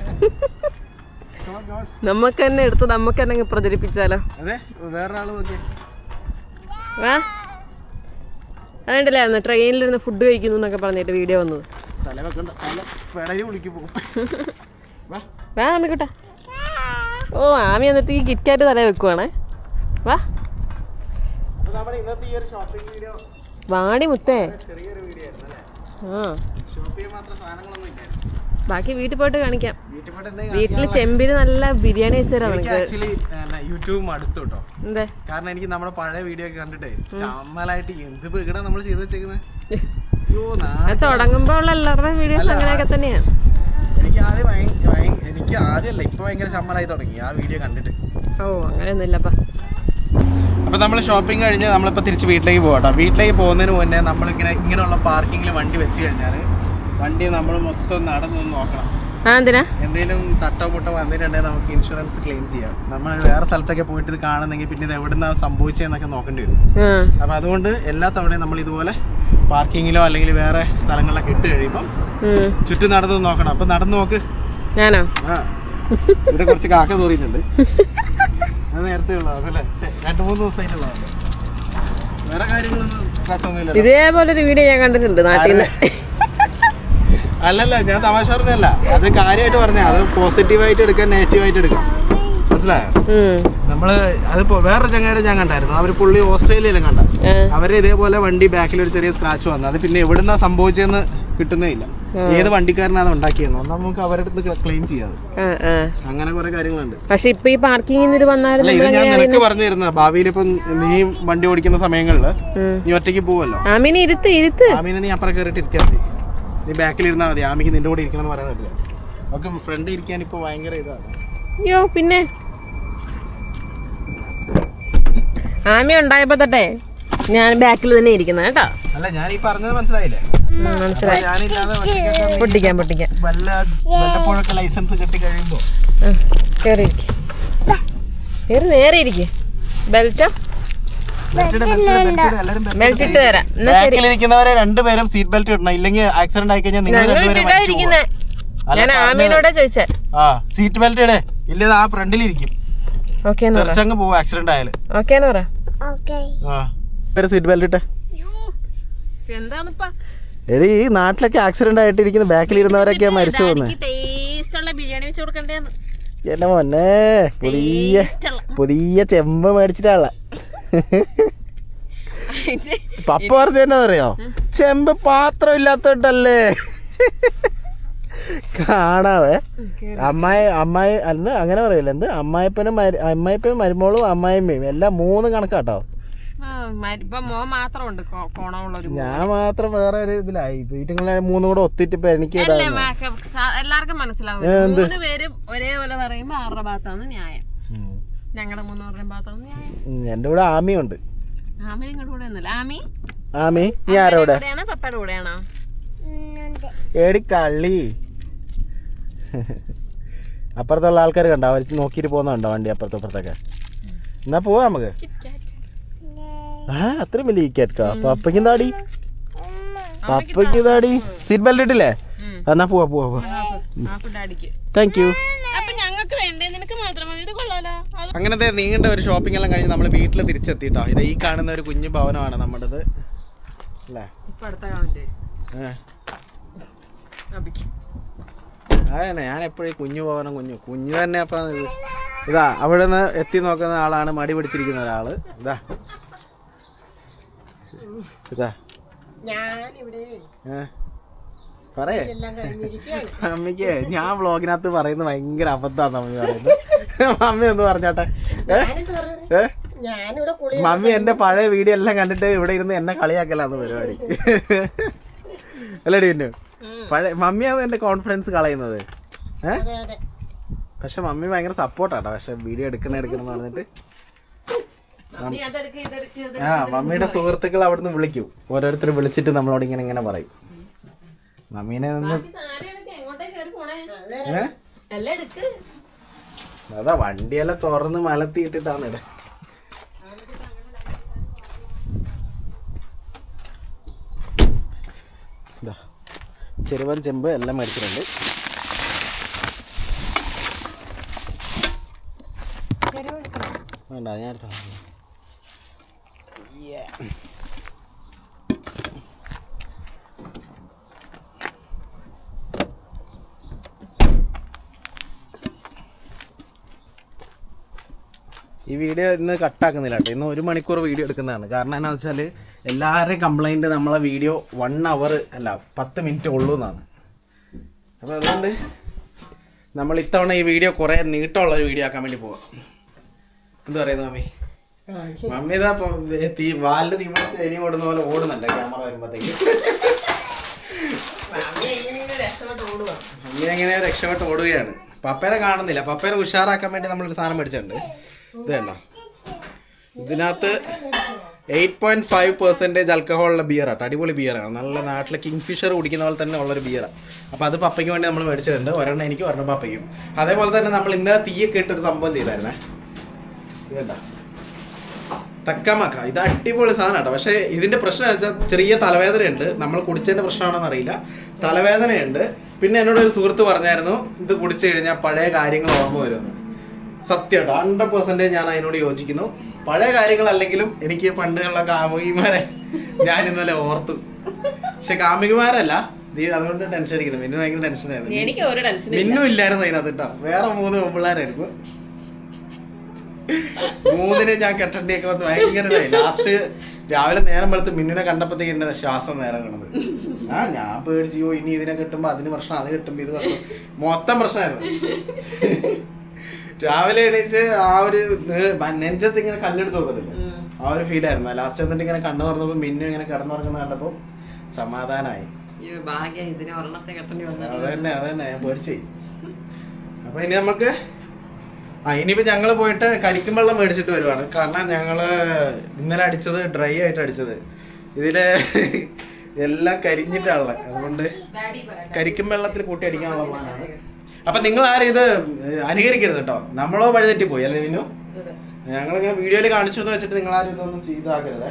നമുക്ക് തന്നെ എടുത്ത് നമുക്ക് തന്നെ പ്രചരിപ്പിച്ചാലോ? അതെ വേറൊരാൾ നോക്കിയേ. വാ അതുകൊണ്ടല്ലായിരുന്നു ട്രെയിനിലിരുന്ന് ഫുഡ് കഴിക്കുന്നു എന്നൊക്കെ പറഞ്ഞിട്ട് വീഡിയോ വന്നത്? തല വെക്കണ്ട *laughs* ഓ ആമി എന്നിട്ട് ഈ കിറ്റായിട്ട് തല വെക്കുവാണേ. വാ. വാടി മുത്തേ. ആ. ബാക്കി വീട്ടിൽ പോയിട്ട് കാണിക്കാം. വീട്ടിൽ ചെമ്പിന് നല്ല ബിരിയാണി വെച്ച് തരാം ആക്ച്വലി യൂട്യൂബ് അടുത്തു കേട്ടോ. കാരണം എനിക്ക് നമ്മുടെ പഴയ വീഡിയോ ഒക്കെ കണ്ടിട്ട് ചമ്മലായിട്ട് എന്ത് ഇവിടെ നമ്മൾ ചെയ്ത് വെച്ചേക്കുന്നത് *laughs* തുടങ്ങുമ്പോ ഉള്ള വീഡിയോസ് അങ്ങനെയൊക്കെ എനിക്ക് ആദ്യം എനിക്ക് ആദ്യമല്ല ഇപ്പൊ ഭയങ്കര ചമ്മലായി തുടങ്ങി ആ വീഡിയോ കണ്ടിട്ട്. ഓ അങ്ങനെയൊന്നുമില്ലപ്പാ. അപ്പൊ നമ്മൾ ഷോപ്പിംഗ് കഴിഞ്ഞ് നമ്മളിപ്പോ തിരിച്ച് വീട്ടിലേക്ക് പോകട്ടോ വീട്ടിലേക്ക് പോകുന്നതിന് മുന്നേ നമ്മളിങ്ങനെ ഇങ്ങനെയുള്ള പാർക്കിങ്ങിൽ വണ്ടി വെച്ച് കഴിഞ്ഞാൽ വണ്ടി നമ്മൾ മൊത്തം നടന്നു നോക്കണം. എന്തെങ്കിലും തട്ടോ മുട്ടോ വന്നിട്ടുണ്ടെങ്കിൽ നമുക്ക് ഇൻഷുറൻസ് ക്ലെയിം ചെയ്യാം. നമ്മൾ വേറെ സ്ഥലത്തൊക്കെ പോയിട്ട് ഇത് കാണുന്നെങ്കിൽ പിന്നെ ഇത് എവിടെന്നാ സംഭവിച്ചതെന്നൊക്കെ നോക്കേണ്ടി വരും. അപ്പൊ അപ്പോൾ അതുകൊണ്ട് എല്ലാ തവണയും നമ്മൾ ഇതുപോലെ പാർക്കിങ്ങിലോ അല്ലെങ്കിൽ വേറെ സ്ഥലങ്ങളിലൊക്കെ ഇട്ട് കഴിയുമ്പോൾ. ചുറ്റും നടന്നു നോക്കണം. അപ്പൊ നടന്നു നോക്ക്. ഞാനോ? ഇവിടെ കുറച്ച് കാക്ക തോറിയിട്ടുണ്ട്. അത് നേരത്തെ ഉള്ളത് രണ്ടു മൂന്ന് ദിവസമായിട്ടുള്ളതാണ്. വേറെ കാര്യങ്ങളൊന്നും സ്ട്രെസ് ഒന്നുമില്ല ഇതേപോലെ ഒരു വീഡിയോ ഞാൻ കണ്ടിട്ടുണ്ട് നാട്ടിൽ നിന്ന്. അല്ലല്ല ഞാൻ തമാശ പറഞ്ഞല്ല അത് കാര്യമായിട്ട് പറഞ്ഞ അത് പോസിറ്റീവായിട്ട് എടുക്കാം നെഗറ്റീവായിട്ട് എടുക്കാം. മനസ്സിലായോ. നമ്മൾ അതിപ്പോ വേറെ ചങ്ങായിട്ട് ഞാൻ കണ്ടായിരുന്നു. അവർ പുള്ളി ഓസ്ട്രേലിയയിലും കണ്ട. അവർ ഇതേപോലെ വണ്ടി ബാക്കിൽ ഒരു ചെറിയ സ്ക്രാച്ച് വന്നു. അത് പിന്നെ എവിടുന്നാ സംഭവിച്ചതെന്ന് കിട്ടുന്നേ ഇല്ല ഏത് വണ്ടിക്കാരനാണ് ഉണ്ടാക്കിയെന്നോ? നമുക്ക് അവരുടെ അടുത്ത് ക്ലെയിം ചെയ്യാതെ അങ്ങനെ കുറെ കാര്യങ്ങളുണ്ട്. പക്ഷെ ഇപ്പൊ ഈ പാർക്കിംഗ് ഞാൻ നിനക്ക് പറഞ്ഞു തരുന്ന ഭാവിയിൽ ഇപ്പൊ നീ വണ്ടി ഓടിക്കുന്ന സമയങ്ങളിൽ. നീ ഒറ്റയ്ക്ക് പോവല്ലോ. ആമിനെ ഇരുത്ത് ഇരുത്ത്. ആമീനെ നീ അപ്പുറം കേറി ഇരുത്തിയാൽ മതി. നീ ബാക്കിൽ ഇരുന്നാൽ മതി. ആമിക്ക് നിന്റെ കൂടെ ഇരിക്കണം എന്ന് പറയാൻ പറ്റില്ല. ഒക്കെ ഫ്രണ്ട് ഇരിക്കാൻ ഇപ്പൊ ഭയങ്കര ഇതാണ്. അയ്യോ പിന്നെ. ആമി ഉണ്ടായപ്പോ തൊട്ടേ. ഞാൻ ബാക്കിൽ തന്നെ ഇരിക്കുന്നത് കേട്ടോ. അല്ല ഞാൻ ഈ പറഞ്ഞത് മനസ്സിലായില്ലേ? മനസ്സിലായി. അപ്പൊ ഞാനില്ലാതെ ഒറ്റയ്ക്കൊക്കെ പൊട്ടിക്കാം. പൊട്ടിക്കാം വല്ല വല്ലപ്പോഴൊക്കെ ലൈസൻസ് കിട്ടി കഴിയുമ്പോ. കേറി ഇരിക്ക്. കേറി നേരെ ഇരിക്കേ. ബെൽറ്റോ ബെൽറ്റ് ഇട്ട് തരാം എന്നാ ശരി. ബാക്കിലിരിക്കുന്നവരെ രണ്ടുപേരും സീറ്റ് ബെൽറ്റ് ഇടണം. ഇല്ലെങ്കിൽ ആക്സിഡന്റ് ആയി കഴിഞ്ഞാൽ നിങ്ങൾ രണ്ടുപേരും ഞാൻ പറഞ്ഞത്. ആമിനോടെ ചോദിച്ചേ. ആ സീറ്റ് ബെൽറ്റ് ഇടേ. ഇല്ലത് ആ ഫ്രണ്ടിലിരിക്കും ഓക്കെ ആക്സിഡന്റ് ആയാൽ. ഓക്കെ എന്ന് ആ സീറ്റ് ബെൽറ്റ് ഇട്ടെ. എന്താണിപ്പാ? എടി ഈ നാട്ടിലൊക്കെ ആക്സിഡന്റ് ആയിട്ട് ഇരിക്കുന്ന ബാക്കിലിരുന്നവരൊക്കെ മരിച്ചു പോകുന്നത് എന്റെ മോനെ പുതിയ പുതിയ ചെമ്പ് മേടിച്ചിട്ടാള. പപ്പ പറഞ്ഞ എന്നറിയോ ചെമ്പ് പാത്രം ഇല്ലാത്തോട്ടല്ലേ കാണാവേ അമ്മായി അമ്മായി അന്ന് അങ്ങനെ പറയില്ല. എന്ത്? അമ്മായിപ്പനും അമ്മായിപ്പനും മരുമോളും അമ്മായിമ്മയും എല്ലാം മൂന്ന് കണക്കാട്ടോ. ഇപ്പൊ മോ മാത്രമുണ്ട്. കോണമുള്ള ഒരു ഞാൻ മാത്രം വേറെ ഒരു ഇതിലായി. വീട്ടിൽ മൂന്നും കൂടെ ഒത്തിട്ട് ഇപ്പൊ എനിക്ക് മാക്ക- എല്ലാവർക്കും മനസ്സിലാവും മൂന്ന് പേരും ഒരേപോലെ പറയുമ്പോ ആറുടെ ഭാഗത്താണ് ന്യായം. ഉം. ഞങ്ങളുടെ മൂന്നുപേരുടെയും ഭാഗത്താണ് ന്യായം. ഉം, എന്റെ കൂടെ ആമിയുണ്ട്. ആമി കൂടെ ഒന്നുമില്ല. ആമി? ആമി നീ ആരോടെ? കൂടെയാണോ? പപ്പയുടെ കൂടെയാണോ? ഉണ്ട് ഏടി കള്ളി. അപ്പുറത്തുള്ള ആൾക്കാർ കണ്ടോ? അവർ നോക്കിയിട്ട് പോകുന്നുണ്ടോ വണ്ടി അപ്പുറത്തപ്പുറത്തൊക്കെ എന്നാ പോവാ നമുക്ക്. ആ അത്രയും വലിയ കേക്കാ പപ്പയ്ക്കും താടി. പപ്പയ്ക്ക് താടി. സീറ്റ് ബെൽറ്റ് ഇട്ടില്ലേ? എന്നാ പോവാ പോവാ താങ്ക് യു ഞങ്ങൾക്ക് വേണ്ടേ? നിനക്ക് മാത്രം മതി. കൊള്ളാലോ. അത് അങ്ങനത്തെ നീണ്ട ഒരു ഷോപ്പിംഗ് എല്ലാം കഴിഞ്ഞ് നമ്മൾ വീട്ടിൽ തിരിച്ചെത്തിട്ടോ. ഇത് ഈ കാണുന്ന ഒരു കുഞ്ഞു ഭവനമാണ് നമ്മുടേത്. അല്ലേ? അതന്നെ ഞാൻ എപ്പോഴും കുഞ്ഞു ഭവനം കുഞ്ഞു. കുഞ്ഞു തന്നെ അപ്പം ഇതാ അവിടെ നിന്ന് എത്തി നോക്കുന്ന ആളാണ് മടി പിടിച്ചിരിക്കുന്ന ഒരാൾ. ഇതാ. പറയേ. *laughs* ഞാൻ വ്ളോഗിനകത്ത് പറയുന്നത് ഭയങ്കര അബദ്ധമാണ് അമ്മ പറയുന്നത് മമ്മി *laughs* ഒന്ന് പറഞ്ഞാട്ടെ. മമ്മി എന്റെ പഴയ വീഡിയോ എല്ലാം കണ്ടിട്ട് ഇവിടെ ഇരുന്ന് എന്നെ കളിയാക്കലാന്ന് പരിപാടി. *laughs* അല്ലടി പിന്നെ. പഴയ മമ്മിയാണ് എന്റെ കോൺഫിഡൻസ് കളയുന്നത്. ഏഹ് പക്ഷെ മമ്മി ഭയങ്കര സപ്പോർട്ടാട്ടോ പക്ഷെ വീഡിയോ എടുക്കണ എടുക്കണം എന്ന് പറഞ്ഞിട്ട്. ആ മമ്മിയുടെ സുഹൃത്തുക്കൾ അവിടുന്ന് വിളിക്കും. ഓരോരുത്തർ വിളിച്ചിട്ട് നമ്മളോട് ഇങ്ങനെ ഇങ്ങനെ പറയും. മമ്മീനെ എടുക്ക് അതാ വണ്ടിയെല്ലാം തുറന്ന് മലത്തിയിട്ടിട്ടാണ് ഇവിടെ ചെറുവൻ ചെമ്പ് എല്ലാം മേടിച്ചിട്ടുണ്ട്. വേണ്ട ഞാൻ എടുത്താ ഈ വീഡിയോ ഇന്ന് കട്ടാക്കുന്നില്ല കേട്ടോ ഇന്ന് ഒരു മണിക്കൂർ വീഡിയോ എടുക്കുന്നതാണ്. കാരണം എന്നാന്ന് വെച്ചാൽ എല്ലാവരുടെയും കംപ്ലൈന്റ് നമ്മളെ വീഡിയോ വൺ അവർ അല്ല പത്ത് മിനിറ്റ് ഉള്ളൂ എന്നാണ്. അപ്പോൾ അതുകൊണ്ട് നമ്മൾ ഇത്തവണ ഈ വീഡിയോ കുറേ നീട്ടമുള്ള ഒരു വീഡിയോ ആക്കാൻ വേണ്ടി പോവാം. എന്ത് പറയുന്നു ശരി. മമ്മി ഇതാ തീ വാലിന് തീ പിടിച്ച് ഓടുന്ന പോലെ ഓടുന്നുണ്ട് ക്യാമറ വരുമ്പോഴത്തേക്ക് മമ്മി എങ്ങനെ രക്ഷപ്പെട്ട് ഓടുകയാണ്. പപ്പേനെ കാണുന്നില്ല. പപ്പേനെ ഉഷാറാക്കാൻ വേണ്ടി നമ്മളൊരു സാധനം മേടിച്ചിട്ടുണ്ട്. ഇത് കണ്ടോ? ഇതിനകത്ത് എയ്റ്റ് പോയിന്റ് ഫൈവ് പെർസെന്റേജ് ആൽക്കഹോളുള്ള ആട്ടോ അടിപൊളി ബിയറാണ് നല്ല നാട്ടിലെ കിങ് ഫിഷർ കുടിക്കുന്ന പോലെ തന്നെ ഉള്ളൊരു ബിയറാണ് അപ്പോൾ അത് പപ്പയ്ക്ക് വേണ്ടി നമ്മൾ മേടിച്ചിട്ടുണ്ട്. ഒരെണ്ണം എനിക്ക് ഒരെണ്ണം പപ്പയ്ക്കും. അതേപോലെ തന്നെ നമ്മൾ ഇന്നലെ തീയൊക്കെ ഇട്ടൊരു സംഭവം ചെയ്തായിരുന്നേ. ഇത് കണ്ടോ? തക്കമക്ക. ഇത് അടിപൊളി സാധനം കേട്ടോ. പക്ഷേ ഇതിന്റെ പ്രശ്നം വെച്ചാൽ ചെറിയ തലവേദനയുണ്ട്. നമ്മൾ കുടിച്ചതിന്റെ പ്രശ്നമാണെന്ന് അറിയില്ല. തലവേദനയുണ്ട്. പിന്നെ എന്നോട് ഒരു സുഹൃത്ത് പറഞ്ഞായിരുന്നു ഇത് കുടിച്ചു കഴിഞ്ഞാൽ പഴയ കാര്യങ്ങൾ ഓർമ്മ വരുമെന്ന്. സത്യം കേട്ടോ. ഹൺഡ്രഡ് പെർസെന്റേജ് ഞാൻ അതിനോട് യോജിക്കുന്നു. പഴയ കാര്യങ്ങളല്ലെങ്കിലും എനിക്ക് പണ്ടുള്ള കാമുകിമാരെ ഞാൻ ഇന്നലെ ഓർത്തു. പക്ഷെ കാമുകിമാരല്ല. നീ അതുകൊണ്ട് ടെൻഷൻ അടിക്കുന്നു. മിന്നു ഭയങ്കര ടെൻഷനായിരുന്നു മിന്നു ഇല്ലായിരുന്നു അതിനകത്ത് കേട്ടോ. വേറെ മൂന്ന് പെമ്പിള്ളാരായിരുന്നു. മൂന്നിനെ ഞാൻ കെട്ടണ്ടിയൊക്കെ വന്ന് ഭയങ്കര ലാസ്റ്റ് രാവിലെ നേരം വെളുത്ത് മിന്നിനെ കണ്ടപ്പോഴത്തേക്ക് എന്നെ ശ്വാസം നേരം കണത് ആ ഞാൻ പേടിച്ചു ഇനി ഇതിനെ കിട്ടുമ്പോ അതിന് പ്രശ്നം അത് കിട്ടുമ്പോ ഇത് പ്രശ്നം. മൊത്തം പ്രശ്നമായിരുന്നു. രാവിലെ എണീച്ച് ആ ഒരു നെഞ്ചത്ത് ഇങ്ങനെ കല്ലെടുത്ത് നോക്കത്തില്ല ആ ഒരു ഫീൽ ആയിരുന്നു. ലാസ്റ്റ് എന്നിട്ട് ഇങ്ങനെ കണ്ണു തുറന്നപ്പോ മിന്നു ഇങ്ങനെ കിടന്നുറങ്ങുന്ന കണ്ടപ്പോ സമാധാനമായി. അതന്നെ ഇതിനെ ഒരെണ്ണത്തെ കെട്ടേണ്ടി വന്നത് അത് തന്നെ അത് തന്നെ ഞാൻ പേടിച്ചു അപ്പൊ ഇനി നമുക്ക് ആ ഇനിയിപ്പോ ഞങ്ങൾ പോയിട്ട് കരിക്കും വെള്ളം മേടിച്ചിട്ട് വരുവാണ്. കാരണം ഞങ്ങൾ ഇന്നലെ അടിച്ചത് ഡ്രൈ ആയിട്ട് അടിച്ചത്. ഇതിൽ എല്ലാം കരിഞ്ഞിട്ടാണുള്ളത് അതുകൊണ്ട് കരിക്കും വെള്ളത്തിൽ കൂട്ടി അടിക്കാനുള്ള പ്ലാനാണ് അപ്പൊ നിങ്ങൾ ആരും ഇത് അനുകരിക്കരുത് കേട്ടോ നമ്മളോ വഴിതെറ്റി പോയി അല്ലേ നിന്നു ഞങ്ങളിങ്ങനെ വീഡിയോയിൽ കാണിച്ചു എന്ന് വെച്ചിട്ട് നിങ്ങൾ ആരും ഇതൊന്നും ചെയ്താക്കരുതേ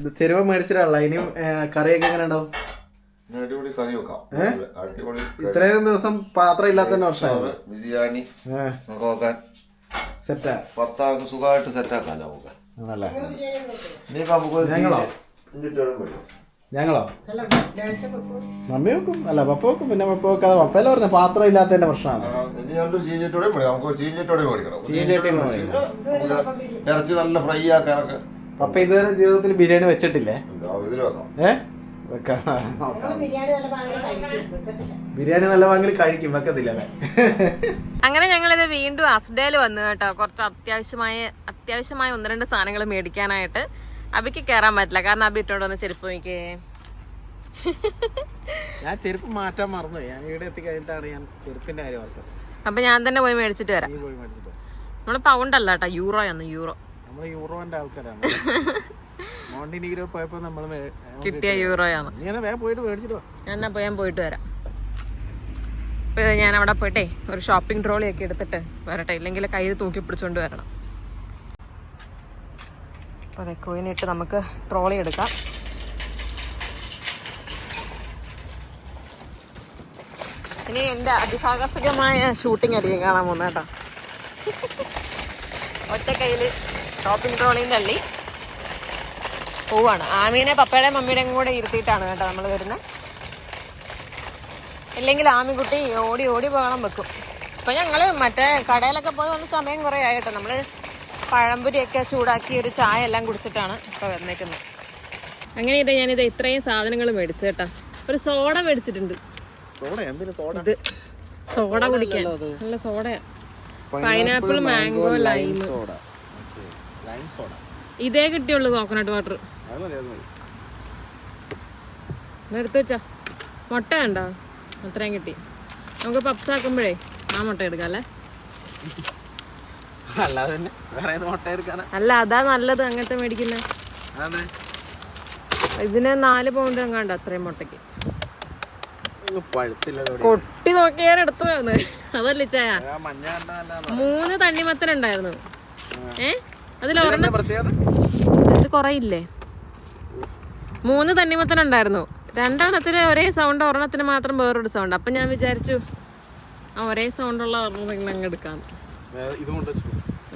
ഇത് ചെരുവ മേടിച്ചിട്ടുള്ള ഇനിയും കറിയൊക്കെ എങ്ങനെ ഉണ്ടാവും അടിപൊളി കറി വെക്കാം. അടിപൊളി ഇത്രയും ദിവസം പാത്രം ഇല്ലാത്ത വർഷമാണ് ബിരിയാണി നമുക്ക് സെറ്റ് സെറ്റാ? പത്താൾക്ക് സുഖമായിട്ട് സെറ്റാക്കാം നമുക്ക്. ഞങ്ങളോ? ഞങ്ങളോ. മമ്മി വെക്കും. അല്ല പപ്പ വെക്കും. പിന്നെ പപ്പ വെക്കാതെ പപ്പയല്ല പറഞ്ഞ പാത്രം ഇല്ലാത്തതിന്റെ പ്രശ്നമാണ്. ഇറച്ചി നല്ല ഫ്രൈ ആക്കാനൊക്കെ. പപ്പ ഇതുവരെ ജീവിതത്തിൽ ബിരിയാണി വെച്ചിട്ടില്ലേ? എന്താ ബിരിയാണി നല്ല ഭയങ്കര കഴിക്കും. വെക്കത്തില്ല. അങ്ങനെ ഞങ്ങളിത് വീണ്ടും അസ്ഡേൽ വന്നു കേട്ടോ. കുറച്ച് അത്യാവശ്യമായ അത്യാവശ്യമായ ഒന്ന് രണ്ട് സാധനങ്ങൾ മേടിക്കാനായിട്ട് അബിക്ക് കേറാൻ പറ്റില്ല. കാരണം അബി ഇട്ടോണ്ട് വന്ന് ചെരുപ്പ് നോക്കിയേ. ഞാൻ ചെരുപ്പ് മാറ്റാൻ മറന്നു ഞാൻ ഇവിടെ എത്തി കഴിഞ്ഞിട്ടാണ് ഞാൻ ചെരുപ്പിന്റെ കാര്യം ഓർത്തത്. അപ്പൊ ഞാൻ തന്നെ പോയി മേടിച്ചിട്ട് വരാം. നീ പോയി മേടിച്ചിട്ട് നമ്മൾ പൗണ്ട് അല്ല കേട്ടോ യൂറോയാണ് യൂറോ നമ്മൾ യൂറോന്റെ ആൾക്കാരാണ്. *laughs* മോണ്ടിനീഗ്രോ പോയപ്പോ നമ്മൾ കിട്ടിയ യൂറോയാണ്. എന്നാ വേഗം പോയിട്ട് വരാം. അപ്പൊ ഇത് ഞാൻ അവിടെ പോയിട്ടേ ഒരു ഷോപ്പിംഗ് ട്രോളി ഒക്കെ എടുത്തിട്ട് വരട്ടെ. ഇല്ലെങ്കിൽ കയ്യിൽ തൂക്കി പിടിച്ചോണ്ട് വരണം. അപ്പൊ അതെ കോയിനിട്ട് നമുക്ക് ട്രോളി എടുക്കാം. ഇനി എന്റെ അതിസാഹസികമായ ഷൂട്ടിംഗ് ആയിരിക്കും കാണാൻ പോകുന്നത് കേട്ടോ. ഒറ്റ കയ്യിൽ ഷോപ്പിംഗ് ട്രോളിയും തള്ളി പോവാണ്. ആമീനെ പപ്പയുടെയും മമ്മിയുടെയും കൂടെ ഇരുത്തിയിട്ടാണ് കേട്ടോ നമ്മൾ വരുന്നത്. ഇല്ലെങ്കിൽ ആമിക്കുട്ടി ഓടി ഓടി പോകണം വെക്കും. ഇപ്പൊ ഞങ്ങൾ മറ്റേ കടയിലൊക്കെ പോയി വന്ന സമയം കുറേ ആയിട്ടോ നമ്മൾ പഴംപുരിയൊക്കെ ചൂടാക്കി ഒരു ചായ എല്ലാം കുടിച്ചിട്ടാണ് ഇപ്പൊ വന്നേക്കുന്നത്. അങ്ങനെ ഇതാ ഞാനിത് ഇത്രയും സാധനങ്ങൾ മേടിച്ചു കേട്ടാ. ഒരു സോഡ മേടിച്ചിട്ടുണ്ട്. സോഡ എന്തിനു സോഡ? ഇത് സോഡ കുടിക്കാൻ. നല്ല സോഡയാ. Pineapple mango lime soda lime soda ഇതേ കിട്ടിയുള്ളൂ കോക്കനട്ട് വാട്ടർ അത് മതി അത് മതി. എടുത്തു വെച്ചാ. മുട്ട ഉണ്ടോ അത്രയും കിട്ടി. നമുക്ക് പപ്സ് ആക്കുമ്പോഴേ ആ മുട്ട എടുക്കാം അല്ലേ? അല്ലാതെ തന്നെ വേറെ ഏത് മുട്ട എടുക്കാനാ? അല്ല അതാ നല്ലത് അങ്ങനത്തെ മേടിക്കുന്നത് ഇതിന് നാല് പൗണ്ട് എങ്ങാണ്ട് അത്രയും മുട്ടയ്ക്ക്. കൊട്ടി നോക്കിയാൽ എടുത്തു അതല്ല ചായ? മൂന്ന് തണ്ണിമത്തൻ ഉണ്ടായിരുന്നു. ഏ? അതിലൊരെണ്ണം കൊറയില്ലേ ഇത് കുറയില്ലേ? മൂന്ന് തണ്ണിമത്തൻ ഉണ്ടായിരുന്നു രണ്ടെണ്ണത്തിന് ഒരേ സൗണ്ട് ഒരെണ്ണത്തിന് മാത്രം വേറൊരു സൗണ്ട് അപ്പൊ ഞാൻ വിചാരിച്ചു ആ ഒരേ സൗണ്ടുള്ള ഒരെണ്ണം അങ്ങ് എടുക്കാം ഇത് കൊണ്ട് വെച്ചു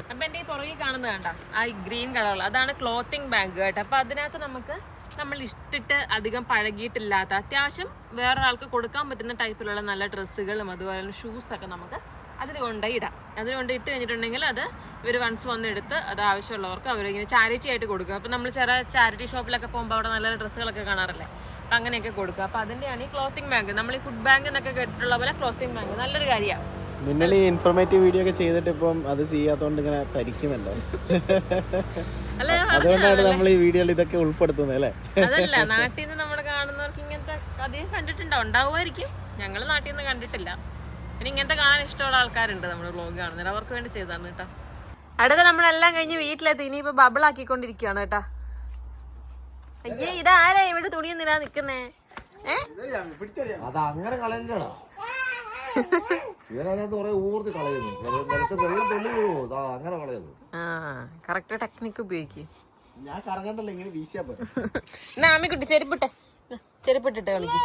അപ്പൊ എന്റെ ഈ പുറകിൽ കാണുന്നത് കണ്ട? ആ ഗ്രീൻ കളറുള്ള അതാണ് ക്ലോത്തിങ് ബാഗ് കേട്ടോ. അപ്പൊ അതിനകത്ത് നമുക്ക് നമ്മൾ ഇഷ്ടിട്ട് അധികം പഴകിയിട്ടില്ലാത്ത അത്യാവശ്യം വേറൊരാൾക്ക് കൊടുക്കാൻ പറ്റുന്ന ടൈപ്പിലുള്ള നല്ല ഡ്രസ്സുകളും അതുപോലെ തന്നെ ഷൂസ് ഒക്കെ നമുക്ക് അതിൽ കൊണ്ടുപോയി ഇടാം അതിൽ കൊണ്ട് ഇട്ട് കഴിഞ്ഞിട്ടുണ്ടെങ്കിൽ അത് ഇവർ വൺസ് വന്നെടുത്ത് അത് ആവശ്യമുള്ളവർക്ക് അവരിങ്ങനെ ചാരിറ്റി ആയിട്ട് കൊടുക്കുക അപ്പം നമ്മൾ ചില ചാരിറ്റി ഷോപ്പിലൊക്കെ പോകുമ്പോൾ അവിടെ നല്ല ഡ്രസ്സുകളൊക്കെ കാണാറില്ലേ? അപ്പം അങ്ങനെയൊക്കെ കൊടുക്കുക അപ്പം അതിന്റെയാണ് ഈ ക്ലോത്തിങ് ബാങ്ക് നമ്മൾ ഈ ഫുഡ് ബാങ്ക് എന്നൊക്കെ കേട്ടിട്ടുള്ള പോലെ ക്ലോത്തിങ് ബാങ്ക് നല്ലൊരു കാര്യമാണ്. മിന്നൽ ഈ ഇൻഫോർമേറ്റീവ് വീഡിയോ ഒക്കെ ചെയ്തിട്ട് ഇപ്പം അത് ചെയ്യാത്തോണ്ട് ഇങ്ങനെ തരിക്കുന്നുണ്ടോ? അതുകൊണ്ടാണ് നമ്മൾ ഈ വീഡിയോയിൽ ഇതൊക്കെ ഉൾപ്പെടുത്തുന്നത് അല്ലേ? അതല്ല നാട്ടിൽ നിന്ന് നമ്മൾ കാണുന്നവർക്ക് ഇങ്ങനത്തെ അധികം കണ്ടിട്ടുണ്ടോ? ഉണ്ടാവുമായിരിക്കും. ഞങ്ങൾ നാട്ടിൽ നിന്ന് കണ്ടിട്ടില്ല. പിന്നെ ഇങ്ങനത്തെ കാണാൻ ഇഷ്ടമുള്ള ആൾക്കാരുണ്ട് നമ്മുടെ ബ്ലോഗ് കാണുന്നത് അവർക്ക് വേണ്ടി ചെയ്താണ് കേട്ടോ. അടുത്ത നമ്മളെല്ലാം കഴിഞ്ഞ് വീട്ടിലെത്തി. ഇനിയിപ്പോ ബബിൾ ആക്കിക്കൊണ്ടിരിക്കുകയാണ് കേട്ടാ. അയ്യേ ഇതാരാ ഇവിടെ തുണിയും നിരാ നിക്കുന്നേ? അങ്ങനെ കളയണ്ടടാ. കറക്റ്റ് ടെക്നിക്ക് ഉപയോഗിക്കും. ഞാൻ കറങ്ങണ്ടല്ലോ ഇങ്ങനെ വീശിയാ പോരെ എന്നാ ആമിക്കുട്ടി ചെരുപ്പിട്ടെ. ചെരുപ്പിട്ടിട്ട് കളിക്കും.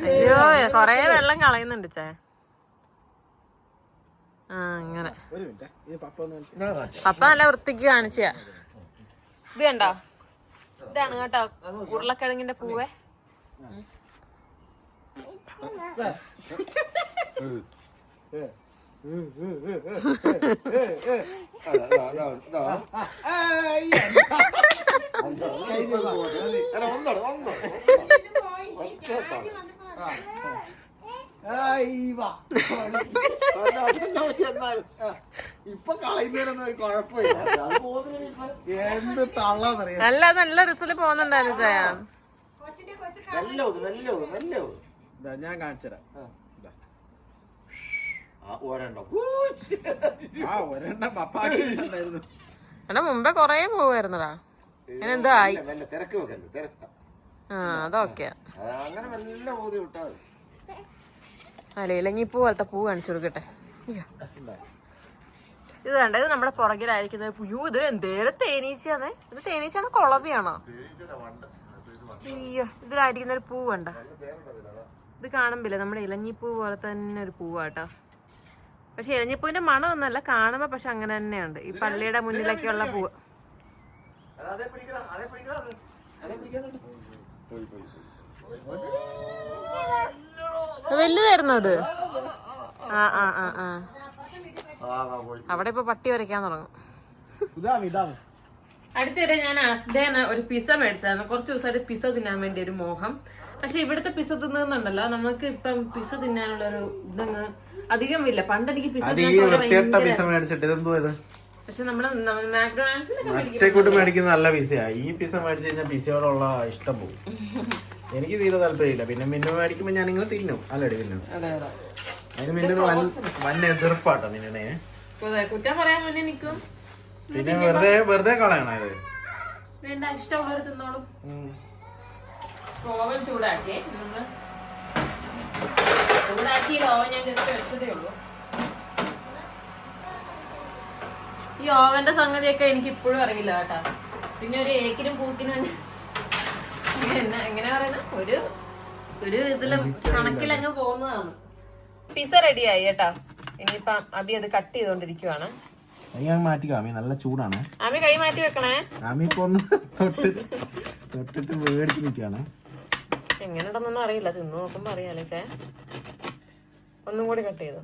അയ്യോ കൊറേ വെള്ളം കളയുന്നുണ്ട് ചേ. ആ അങ്ങനെ പപ്പ ഒന്ന് കാണിച്ച്. പപ്പ നല്ല വൃത്തിക്ക് കാണിച്ച ഇത് കണ്ടോ? ഇതാണ് കേട്ടോ ഉരുളക്കിഴങ്ങിന്റെ പൂവേ. ഇപ്പൊ കുഴപ്പമില്ല എന്ത് നല്ല നല്ല റിസൾട്ട് പോകുന്നുണ്ടായിരുന്നു ചായ. ഇതാ, ഞാൻ കാണിച്ചു തരാം ഇതാ. ഒരെണ്ണം ആ ഒരെണ്ണം പപ്പാക്കിണ്ടായിരുന്നു എടാ മുമ്പേ കൊറേ പോവായിരുന്നടാ. അതൊക്കെയാ ആ അതൊക്കെ അങ്ങനെ നല്ല ഊതി വിട്ടാൽ പോലത്തെ പൂ കാണിച്ചു കൊടുക്കട്ടെ. അയ്യോ. ഇത് കണ്ട? ഇത് നമ്മുടെ പുറകിലായിരിക്കുന്നത് അയ്യോ ഇതൊരു എന്തേരെ തേനീച്ചയാണേ ഇത് തേനീച്ചാണോ കൊളവിയാണോ? അയ്യോ ഇതിലായിരിക്കുന്ന ഒരു പൂ കണ്ട ഇത് കാണുമ്പില്ല? നമ്മുടെ ഇലഞ്ഞിപ്പൂ പോലെ തന്നെ ഒരു പൂവാട്ടോ. പക്ഷെ ഇലഞ്ഞിപ്പൂവിന്റെ മണമൊന്നുമല്ല കാണുമ്പോ പക്ഷെ അങ്ങനെ തന്നെയുണ്ട്. ഈ പള്ളിയുടെ മുന്നിലൊക്കെയുള്ള പൂവ് പോയി പോയി. വലുതായിരുന്നു അത്? ആ ആ ആ ആ. ആ അവിടെ ഇപ്പൊ പട്ടി വരയ്ക്കാൻ തുടങ്ങും. അടുത്തിടെ ഞാൻ അസ്ഡേന്ന് ഒരു പിസ മേടിച്ചായിരുന്നു. കുറച്ച് ദിവസമായിട്ട് പിസ തിന്നാൻ വേണ്ടി ഒരു മോഹം. പക്ഷെ ഇവിടുത്തെ പിസ തിന്നുന്നുണ്ടല്ലോ. നമുക്ക് ഇപ്പം പിസ തിന്നാനുള്ള ഒരു ഇതങ്ങ് അധികം ഇല്ല. പണ്ട് എനിക്ക് പിസ പക്ഷെ നമ്മൾ ഒറ്റക്കൂട്ട് മേടിക്കുന്ന നല്ല പിസയാ ഈ പിസ മേടിച്ച് കഴിഞ്ഞാൽ പിസയോടുള്ള ഇഷ്ടം പോകും *laughs* എനിക്ക് തീരെ താല്പര്യമില്ല. പിന്നെ മിന്നു മേടിക്കുമ്പോ ഞാൻ നിങ്ങൾ തിന്നും. അല്ലടി മിന്നു. അതെ അതെ. അതിന് മിന്നു വൻ വൻ എതിർപ്പാട്ടോ മിന്നുനെ കുറ്റം പറയാൻ നിൽക്കും പിന്നെ വെറുതെ വെറുതെ കളയണ ഇത്. വേണ്ട ഇഷ്ടമുള്ളവർ തിന്നോളും. ഉം. ഓവൻ ചൂടാക്കി നമ്മൾ ചൂടാക്കി ഓവൻ ഞാൻ ജസ്റ്റ് വെച്ചതേ ഉള്ളൂ. ഈ ഓവന്റെ സംഗതിയൊക്കെ എനിക്ക് ഇപ്പോഴും അറിയില്ല കേട്ടാ. പിന്നെ ഒരു ഏക്കിനും പൂക്കിനും എങ്ങനെ പറയണ? ഒരു ഒരു ഇതിലും കണക്കിലങ്ങ് പോകുന്നതാണ്. പിസ റെഡിയായി കേട്ടാ. ഇനിയിപ്പം അബി അത് കട്ട് ചെയ്തോണ്ടിരിക്കുവാണ്. ഞാൻ മാറ്റി കാമി നല്ല ചൂടാണ്. ആമി കൈ മാറ്റി വെക്കണേ. കാമി ഇപ്പൊ ഒന്ന് തൊട്ട് തൊട്ടിട്ട് മേടിച്ച് എങ്ങനെ ഉണ്ടെന്നൊന്നും അറിയില്ല. തിന്നു നോക്കുമ്പോ അറിയാലേ ചേ. ഒന്നും കൂടി കട്ട് ചെയ്തു.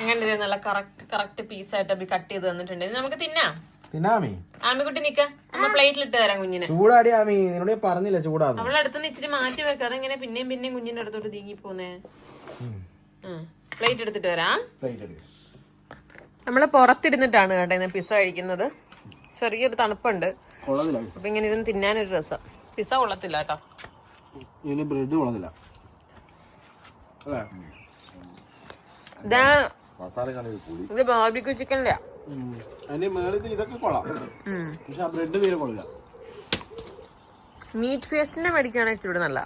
എങ്ങനെ നല്ല കറക്റ്റ് കറക്റ്റ് പീസായിട്ട് അബി കട്ട് ചെയ്ത് തന്നിട്ടുണ്ട്. നമുക്ക് തിന്നാം. തിന്നാമേ ആമിക്കുട്ടി നിക്ക. നമ്മ പ്ലേറ്റിലിട്ട് തരാം കുഞ്ഞിനെ. ചൂടാടി ആമി. നിന്നോട് ഞാൻ പറഞ്ഞില്ല ചൂടാന്ന്? അവളുടെ അടുത്തുനിന്ന് ഇച്ചിരി മാറ്റി വെക്ക. അതെങ്ങനെ പിന്നെയും പിന്നെയും കുഞ്ഞിന്റെ അടുത്തോട്ട് തീങ്ങി പോന്നേ? പ്ലേറ്റ് എടുത്തിട്ട് വരാം. നമ്മൾ പുറത്തിരുന്നിട്ടാണ് കേട്ടോ ഇന്ന് പിസ്സ കഴിക്കുന്നത്. ചെറിയൊരു തണുപ്പുണ്ട്. അപ്പൊ ഇങ്ങനെ ഇരുന്ന് തിന്നാനൊരു രസം. പിസ്സ കൊള്ളത്തില്ല കേട്ടോ. ഇത് ബ്രെഡ് കൊള്ളത്തില്ല. ഇതാ ബാർബിക്യൂ ചിക്കന്റെ അതിന്റെ മേളത്തിൽ ഇതൊക്കെ കൊള്ളാം. പക്ഷെ ആ ബ്രെഡ് തീരെ കൊള്ളില്ല. മീറ്റ് ഫേസ്റ്റിന്റെ മേടിക്കുകയാണെങ്കിൽ ഇച്ചിരി നല്ല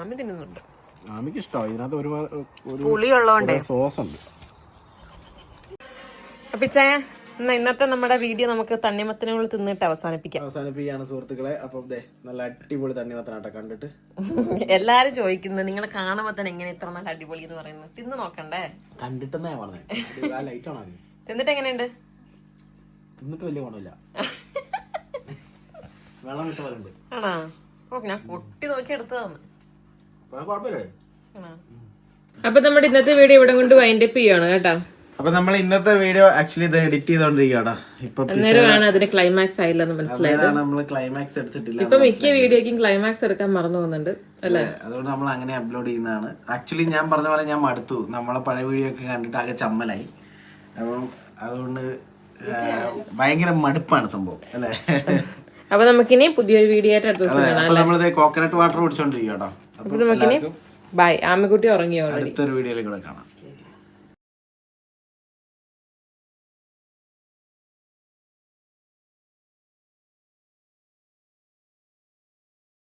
ആമി തിന്നുന്നുണ്ട്. ആമിക്ക് ഇഷ്ടമാണ് ഇതിനകത്ത് ഒരു പുളിയുള്ളതുകൊണ്ടേ. സോസ് ഉണ്ട്. അപ്പൊ ഇച്ചായ എന്നാ ഇന്നത്തെ നമ്മുടെ വീഡിയോ നമുക്ക് തണ്ണിമത്തനുകൾ തിന്നിട്ട് അവസാനിപ്പിക്കാം. അവസാനിപ്പിക്കുകയാണ് സുഹൃത്തുക്കളെ. അപ്പം ദേ നല്ല അടിപൊളി തണ്ണിമത്തനാട്ടെ കണ്ടിട്ട്. എല്ലാരും ചോദിക്കുന്നത് നിങ്ങൾ കാണുമ്പോ തന്നെ എങ്ങനെ ഇത്ര നല്ല അടിപൊളി എന്ന് പറയുന്നത്? തിന്ന് നോക്കണ്ടേ? കണ്ടിട്ടെന്നാ പറഞ്ഞത് ലൈറ്റ് ആണോ തിന്നിട്ട് എങ്ങനെയുണ്ട്? തിന്നിട്ട് വലിയ ഗുണമില്ല. വെള്ളം വിട്ട പോലെ ഉണ്ട് ആണോ? ഓ ഞാൻ പൊട്ടി നോക്കി എടുത്തതാണ്. കുഴപ്പമില്ലേ. അപ്പൊ നമ്മുടെ ഇന്നത്തെ വീഡിയോ ഇവിടെ കൊണ്ട് വൈൻഡപ്പ് ചെയ്യാണ് കേട്ടോ. അപ്പൊ നമ്മൾ ഇന്നത്തെ വീഡിയോ ആക്ച്വലി ഇത് എഡിറ്റ് ചെയ്തോണ്ടിരിക്കുകയാണ്. ഇപ്പൊ അന്നേരമാണ് അതിന് ക്ലൈമാക്സ് ആയില്ലെന്ന് മനസ്സിലായത്. നമ്മൾ ക്ലൈമാക്സ് എടുത്തിട്ടില്ല ഇപ്പൊ മിക്ക വീഡിയോക്കും ക്ലൈമാക്സ് എടുക്കാൻ മറന്നു പോകുന്നുണ്ട് അല്ലേ? അതുകൊണ്ട് നമ്മൾ അങ്ങനെ അപ്ലോഡ് ചെയ്യുന്നതാണ്. ആക്ച്വലി ഞാൻ പറഞ്ഞ പോലെ ഞാൻ മടുത്തു. നമ്മളെ പഴയ വീഡിയോ ഒക്കെ കണ്ടിട്ട് ആകെ ചമ്മലായി. അപ്പം അതുകൊണ്ട് ഭയങ്കര മടുപ്പാണ് സംഭവം അല്ലേ? അപ്പൊ നമുക്കിനി പുതിയൊരു വീഡിയോ ആയിട്ട് അടുത്ത ദിവസം നമ്മളിത് കോക്കനട്ട് വാട്ടർ കുടിച്ചോണ്ടിരിക്കും കേട്ടോ. അപ്പൊ നമുക്കിനി ബൈ ആമിക്കുട്ടി ഉറങ്ങി ഓൾറെഡി അടുത്തൊരു വീഡിയോയിൽ കൂടെ കാണാം.